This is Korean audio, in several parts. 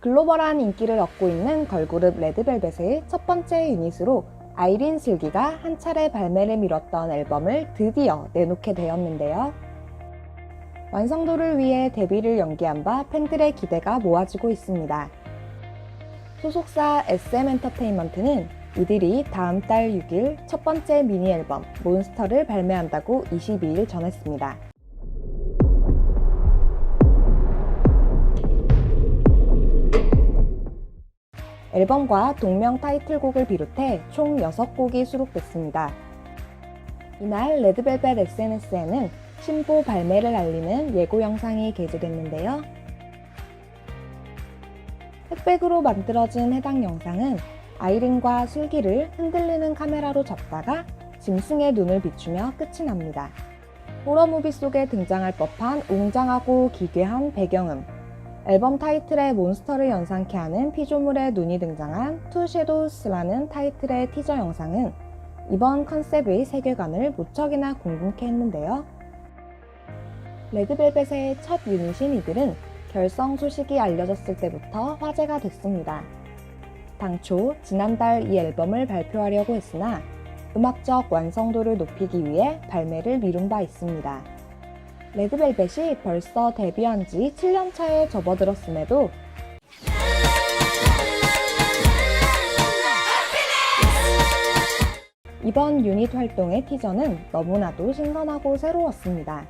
글로벌한 인기를 얻고 있는 걸그룹 레드벨벳의 첫 번째 유닛으로 아이린 슬기가 한 차례 발매를 미뤘던 앨범을 드디어 내놓게 되었는데요. 완성도를 위해 데뷔를 연기한 바 팬들의 기대가 모아지고 있습니다. 소속사 SM 엔터테인먼트는 이들이 다음 달 6일 첫 번째 미니 앨범 몬스터를 발매한다고 22일 전했습니다. 앨범과 동명 타이틀곡을 비롯해 총 6곡이 수록됐습니다. 이날 레드벨벳 SNS에는 신보 발매를 알리는 예고 영상이 게재됐는데요. 흑백으로 만들어진 해당 영상은 아이린과 슬기를 흔들리는 카메라로 잡다가 짐승의 눈을 비추며 끝이 납니다. 호러 무비 속에 등장할 법한 웅장하고 기괴한 배경음, 앨범 타이틀에 몬스터를 연상케 하는 피조물의 눈이 등장한 투 섀도우스라는 타이틀의 티저 영상은 이번 컨셉의 세계관을 무척이나 궁금케 했는데요. 레드벨벳의 첫 유닛인 이들은 결성 소식이 알려졌을 때부터 화제가 됐습니다. 당초 지난달 이 앨범을 발표하려고 했으나 음악적 완성도를 높이기 위해 발매를 미룬 바 있습니다. 레드벨벳이 벌써 데뷔한 지 7년 차에 접어들었음에도 이번 유닛 활동의 티저는 너무나도 신선하고 새로웠습니다.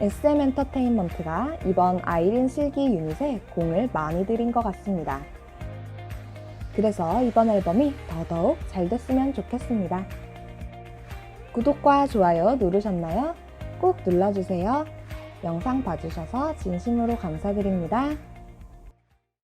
SM 엔터테인먼트가 이번 아이린 슬기 유닛에 공을 많이 들인 것 같습니다. 그래서 이번 앨범이 더더욱 잘 됐으면 좋겠습니다. 구독과 좋아요 누르셨나요? 꼭 눌러주세요. 영상 봐주셔서 진심으로 감사드립니다.